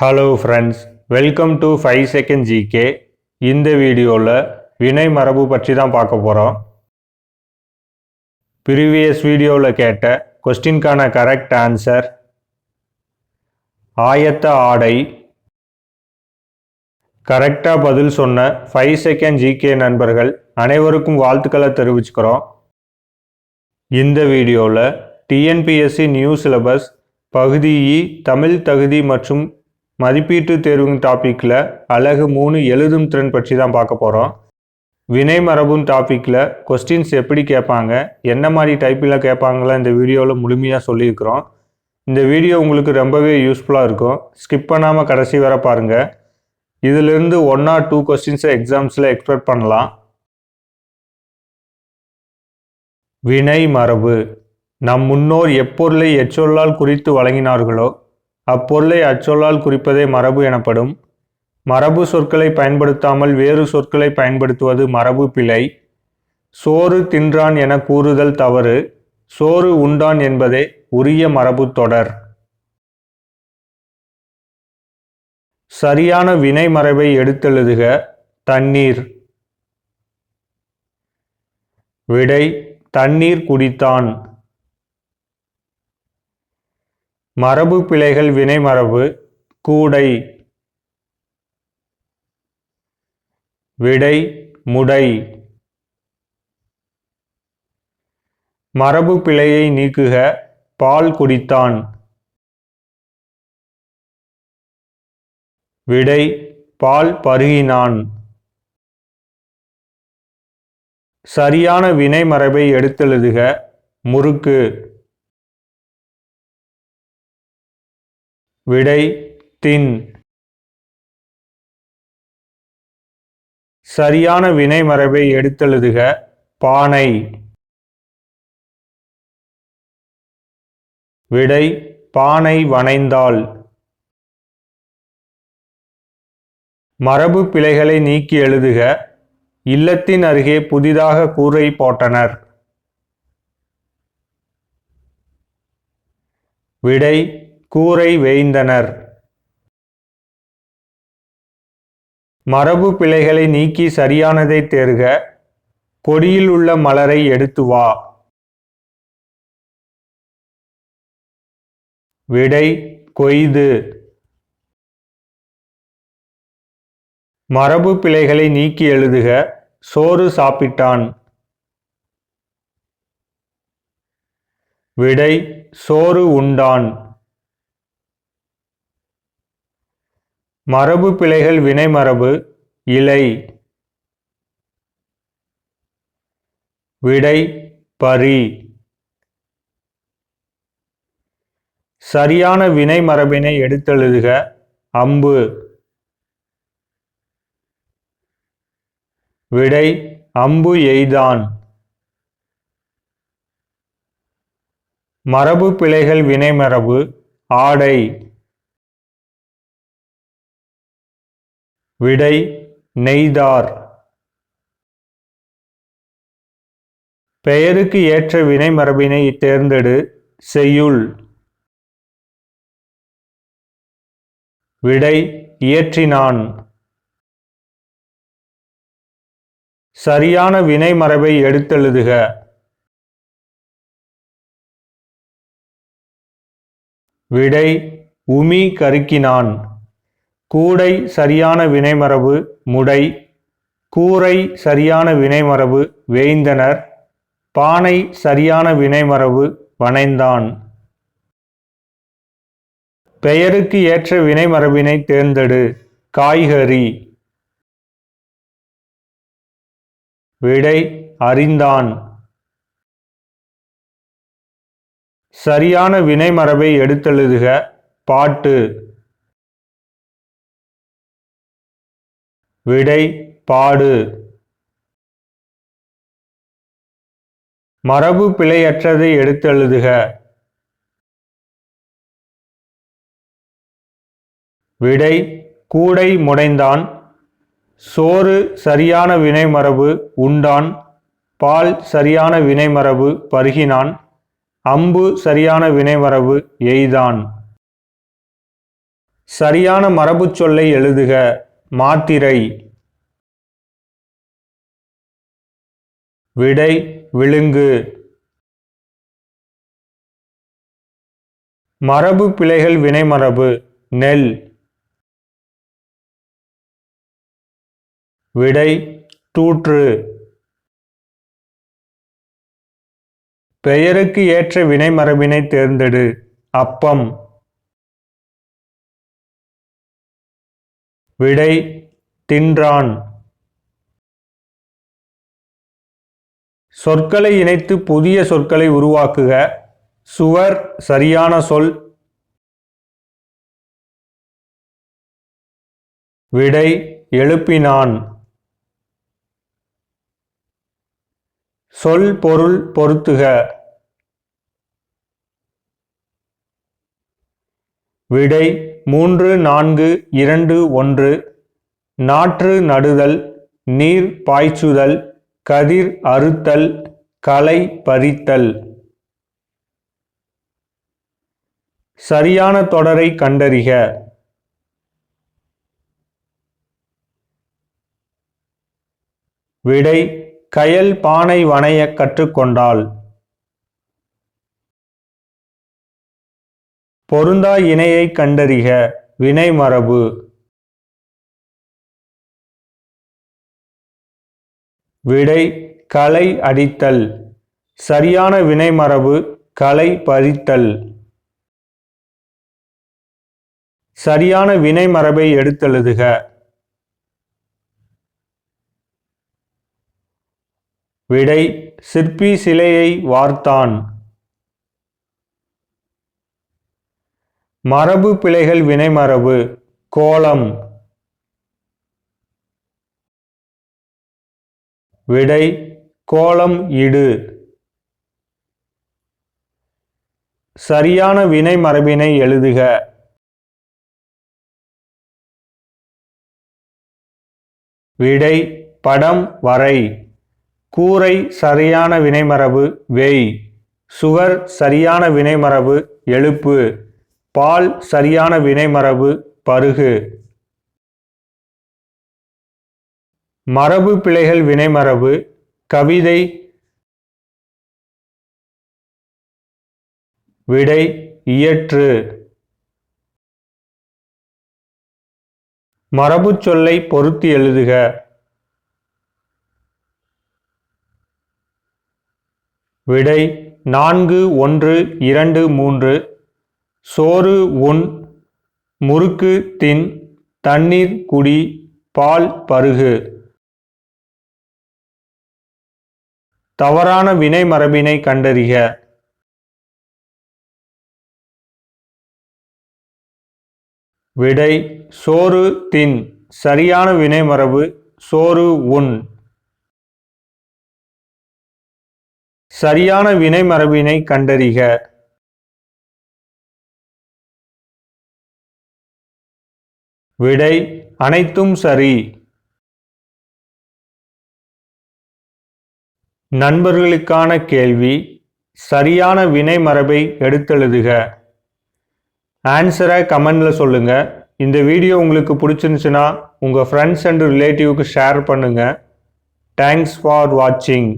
Hello friends welcome to five second GK இந்த வீடியோவில் வினை மரபு பற்றி தான் பார்க்க போகிறோம் ப்ரீவியஸ் வீடியோவில் கேட்ட கொஸ்டின்கான கரெக்ட் ஆன்சர் ஆயத்த ஆடை. கரெக்டாக பதில் சொன்ன ஃபைவ் செகண்ட் ஜிகே நண்பர்கள் அனைவருக்கும் வாழ்த்துக்களை தெரிவிச்சுக்கிறோம். இந்த வீடியோவில் டிஎன்பிஎஸ்சி நியூ சிலபஸ் பகுதி இ தமிழ் தகுதி மற்றும் மதிப்பீட்டு தேர்வு டாப்பிக்கில் அழகு மூணு எழுதும் திறன் பற்றி தான் பார்க்க போகிறோம் வினை மரபும் டாப்பிக்கில் கொஸ்டின்ஸ் எப்படி கேட்பாங்க என்ன மாதிரி டைப்பில் கேட்பாங்களா இந்த வீடியோவில் முழுமையாக சொல்லியிருக்கிறோம். இந்த வீடியோ உங்களுக்கு ரொம்பவே யூஸ்ஃபுல்லாக இருக்கும். ஸ்கிப் பண்ணாமல் கடைசி வர பாருங்கள் இதிலிருந்து ஒன் ஆர் டூ கொஸ்டின்ஸை எக்ஸாம்ஸில் எக்ஸ்பெக்ட் பண்ணலாம். வினை மரபு. நம் முன்னோர் எப்பொருளை எச்சொல்லால் குறித்து வழங்கினார்களோ அப்பொருளை அச்சொல்லால் குறிப்பதே மரபு எனப்படும். மரபு சொற்களை பயன்படுத்தாமல் வேறு சொற்களை பயன்படுத்துவது மரபு பிழை. சோறு தின்றான் என கூறுதல் தவறு. சோறு உண்டான் என்பதே உரிய மரபு தொடர். சரியான வினை மரபை எடுத்தெழுதுக. தண்ணீர். விடை தண்ணீர் குடித்தான். மரபு பிழைகள் வினைமரபு கூடை விடை முடை. மரபு பிழையை நீக்குக பால் குடித்தான். விடை பால் பருகினான். சரியான வினைமரபை எடுத்தெழுதுக முறுக்கு. விடை தின் சரியான வினைமரபை எடுத்தெழுதுக பானை. விடை பானை வனைந்தாள் மரபு பிழைகளை நீக்கி எழுதுக இல்லத்தின் அருகே புதிதாக கூரை போட்டனர். விடை கூரை வேய்ந்தனர். மரபு பிழைகளை நீக்கி சரியானதை தேர்க கொடியில் உள்ள மலரை எடுத்து வா. விடை கொய்து. மரபு பிழைகளை நீக்கி எழுதுக சோறு சாப்பிட்டான். விடை சோறு உண்டான். மரபு பிழைகள் வினை மரபு இலை விடை பரி. சரியான வினை மரபினை எடுத்தெழுதுக அம்பு. விடை அம்பு எய்தான். மரபு பிழைகள் வினை மரபு ஆடை. விடை நெய்தார். பெயருக்கு ஏற்ற வினை மரபினை தேர்ந்தெடு செய்யுள். விடை இயற்றினான். சரியான வினை மரபை எடுத்தெழுதுக. விடை உமி கருக்கினான். கூடை சரியான வினைமரபு முடை. கூரை சரியான வினைமரபு வேய்ந்தனர். பானை சரியான வினைமரபு வனைந்தான் பெயருக்கு ஏற்ற வினைமரபினை தேர்ந்தெடு. காய்கறி. விடை அறிந்தான். சரியான வினைமரபை எடுத்தெழுதுக. பாட்டு. விடை பாடு. மரபு பிழையற்றதை எடுத்தெழுதுக விடை கூடை முடைந்தான். சோறு சரியான வினைமரபு உண்டான். பால் சரியான வினைமரபு பருகினான். அம்பு சரியான வினைமரபு எய்தான். சரியான மரபுச் சொல்லை எழுதுக. மாத்திரை விடை விழுங்கு. மரபு பிழைகள் வினைமரபு நெல். விடை தூற்று. பெயருக்கு ஏற்ற வினைமரபினை தேர்ந்தெடு அப்பம். விடை தின்றான். சொற்களை இணைத்து புதிய சொற்களை உருவாக்குக. சுவர் சரியான சொல். விடை எழுப்பினான். சொல் பொருள் பொருத்துக. விடை மூன்று நான்கு இரண்டு ஒன்று. நாற்று நடுதல் நீர் பாய்ச்சுதல் கதிர் அறுத்தல் களை பறித்தல். சரியான தொடரை கண்டறிக. விடை கயல் பானை வனைய கற்றுக்கொண்டாள். பொருந்தா இணையை கண்டறிக வினை மரபு. விடை களை அடித்தல். சரியான வினை மரபு பறித்தல். சரியான வினை மரபை எடுத்தெழுதுக. விடை சிற்பி சிலையை வார்த்தான். மரபு பிழைகள் வினைமரபு கோலம் விடை கோலம் இடு. சரியான வினை மரபினை எழுதுக. விடை படம் வரை. கூரை சரியான வினைமரபு வெய். சுவர் சரியான வினைமரபு எழுப்பு. பால் சரியான வினைமரபு பருகு. மரபு பிழைகள் வினைமரபு கவிதை. விடை இயற்று. மரபு சொல்லை பொருத்தி எழுதுக. விடை நான்கு ஒன்று இரண்டு மூன்று. சோறு உண் முறுக்கு தின் தண்ணீர் குடி பால் பருகு. தவறான வினை மரபினை கண்டறிக. விடை சோறு தின். சரியான வினை மரபு சோறு உண். சரியான வினை மரபினை கண்டறிக. விடை அனைத்தும் சரி. நண்பர்களுக்கான கேள்வி சரியான வினை மரபை எடுத்தெழுதுக. ஆன்சரை கமெண்டில் சொல்லுங்கள் இந்த வீடியோ உங்களுக்கு பிடிச்சிருந்துச்சுன்னா உங்கள் ஃப்ரெண்ட்ஸ் அண்ட் ரிலேட்டிவ்க்கு ஷேர் பண்ணுங்கள் தேங்க்ஸ் ஃபார் வாட்சிங்